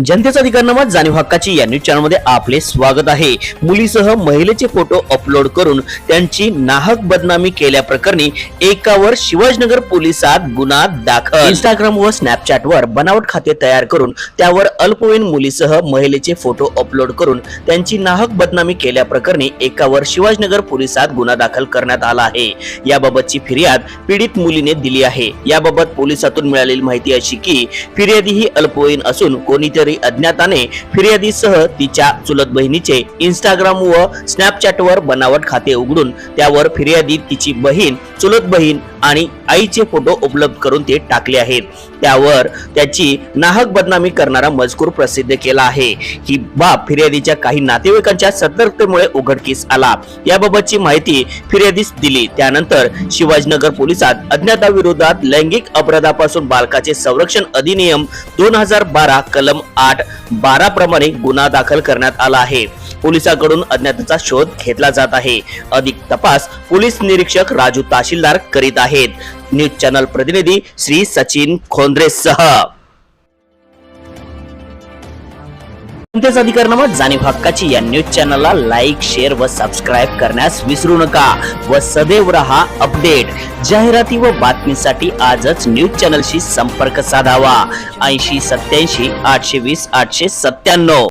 जनतेचा अधिकारनामा जाणीव हक्काची या न्यूज चॅनलमध्ये आपले स्वागत आहे. मुलीसह महिलेचे फोटो अपलोड करून त्यांची नाहक बदनामी केल्याप्रकरणी एकावर शिवाजीनगर पोलिसात गुन्हा दाखल. इंस्टाग्राम व स्नॅपचॅट वर बनावट खाते तयार करून त्यावर अल्पवयीन मुलीसह महिलेचे फोटो अपलोड करून त्यांची नाहक बदनामी केल्याप्रकरणी एकावर शिवाजीनगर पोलिसात गुन्हा दाखल करण्यात आला आहे. याबाबतची फिर्याद पीडित मुलीने दिली आहे. याबाबत पोलिसातून मिळालेली माहिती अशी की फिर्यादी ही अल्पवयीन असून कोणीतरी अज्ञाताने फिर्यादीसह तिच्या चुलत बहिणीचे इंस्टाग्राम व स्नॅपचॅटवर बनावट खाते उघडून त्यावर फिर्यादी तिची बहीण चुलत बहीण आणि आईचे फोटो उपलब्ध करून ते टाकले आहेत. त्यावर त्याची नाहक बदनामी करणारा मजकूर प्रसिद्ध केला आहे. ही बाब फिर्यादीच्या काही नातेवाईकांच्या सतर्कतेमुळे उघडकीस आला. याबाबतची माहिती फिर्यादीस दिली. त्यानंतर शिवाजीनगर पोलिसात अज्ञाताविरोधात लैंगिक अपराधापासून बालकाचे संरक्षण अधिनियम दोन हजार बारा कलम आठ बारा प्रमाणे गुन्हा दाखल करण्यात आला आहे. पोलिसांकडून अज्ञाताचा शोध घेतला जात आहे. अधिक तपास पोलीस निरीक्षक राजू तहसीलदार करीत आहेत. न्यूज चॅनल प्रतिनिधी श्री सचिन खोंद्रेसह जनतेचा अधिकारनामा जाणीव हक्काची या न्यूज चॅनलला लाईक शेअर व सबस्क्राईब करण्यास विसरू नका व सदैव रहा अपडेट. जाहिराती व बातमीसाठी आजच न्यूज चॅनलशी संपर्क साधावा. ऐंशी सत्याऐंशी आठशे वीस आठशे सत्त्याण्णव.